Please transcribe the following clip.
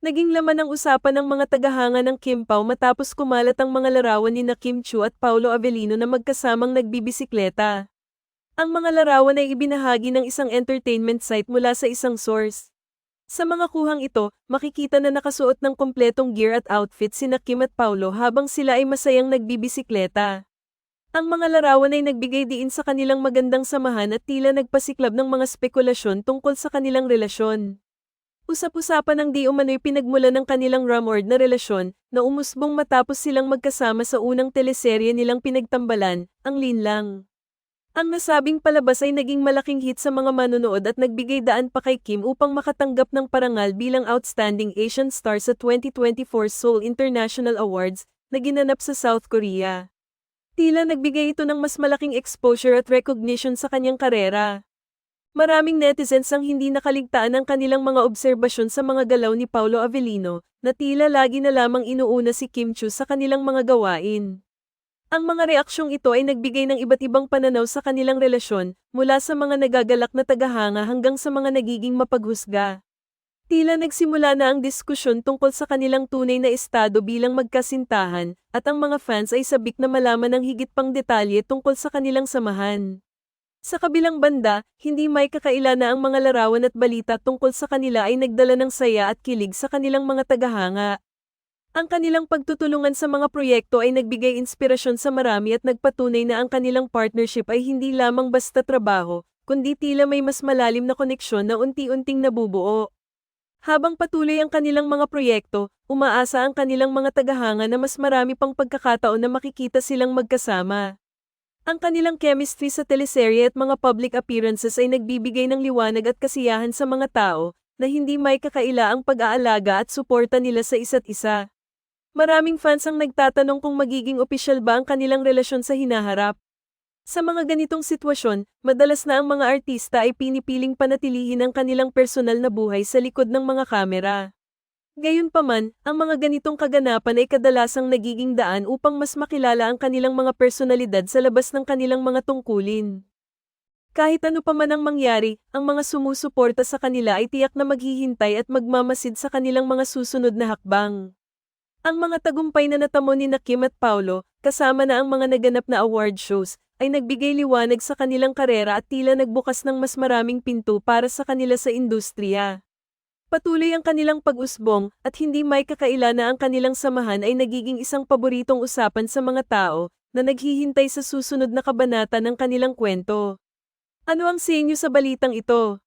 naging laman ng usapan ng mga tagahanga ng Kim matapos kumalat ang mga larawan ni na Kim Chu at Paulo Avellino na magkasamang nagbibisikleta. Ang mga larawan ay ibinahagi ng isang entertainment site mula sa isang source. Sa mga kuhang ito, makikita na nakasuot ng kompletong gear at outfit sina Kim at Paulo habang sila ay masayang nagbibisikleta. Ang mga larawan ay nagbigay diin sa kanilang magandang samahan at tila nagpasiklab ng mga spekulasyon tungkol sa kanilang relasyon. Usap-usapan ng di umano'y pinagmula ng kanilang rumored na relasyon na umusbong matapos silang magkasama sa unang teleserye nilang pinagtambalan, ang Linlang. Ang nasabing palabas ay naging malaking hit sa mga manonood at nagbigay daan pa kay Kim upang makatanggap ng parangal bilang Outstanding Asian Star sa 2024 Seoul International Awards na ginanap sa South Korea. Tila nagbigay ito ng mas malaking exposure at recognition sa kanyang karera. Maraming netizens ang hindi nakaligtaan ng kanilang mga obserbasyon sa mga galaw ni Paulo Avellino, na tila lagi na lamang inuuna si Kim Chu sa kanilang mga gawain. Ang mga reaksyong ito ay nagbigay ng iba't ibang pananaw sa kanilang relasyon, mula sa mga nagagalak na tagahanga hanggang sa mga nagiging mapaghusga. Tila nagsimula na ang diskusyon tungkol sa kanilang tunay na estado bilang magkasintahan, at ang mga fans ay sabik na malaman ng higit pang detalye tungkol sa kanilang samahan. Sa kabilang banda, hindi may kakaila na ang mga larawan at balita tungkol sa kanila ay nagdala ng saya at kilig sa kanilang mga tagahanga. Ang kanilang pagtutulungan sa mga proyekto ay nagbigay inspirasyon sa marami at nagpatunay na ang kanilang partnership ay hindi lamang basta trabaho, kundi tila may mas malalim na koneksyon na unti-unting nabubuo. Habang patuloy ang kanilang mga proyekto, umaasa ang kanilang mga tagahanga na mas marami pang pagkakataon na makikita silang magkasama. Ang kanilang chemistry sa teleserye at mga public appearances ay nagbibigay ng liwanag at kasiyahan sa mga tao, na hindi may kakaila ang pag-aalaga at suporta nila sa isa't isa. Maraming fans ang nagtatanong kung magiging opisyal ba ang kanilang relasyon sa hinaharap. Sa mga ganitong sitwasyon, madalas na ang mga artista ay pinipiling panatilihin ang kanilang personal na buhay sa likod ng mga kamera. Gayunpaman, ang mga ganitong kaganapan ay kadalasang nagiging daan upang mas makilala ang kanilang mga personalidad sa labas ng kanilang mga tungkulin. Kahit ano pa man ang mangyari, ang mga sumusuporta sa kanila ay tiyak na maghihintay at magmamasid sa kanilang mga susunod na hakbang. Ang mga tagumpay na natamo ni na Kim at Paulo, kasama na ang mga naganap na award shows, ay nagbigay liwanag sa kanilang karera at tila nagbukas ng mas maraming pinto para sa kanila sa industriya. Patuloy ang kanilang pag-usbong at hindi may kakaila na ang kanilang samahan ay nagiging isang paboritong usapan sa mga tao na naghihintay sa susunod na kabanata ng kanilang kwento. Ano ang sinyo sa balitang ito?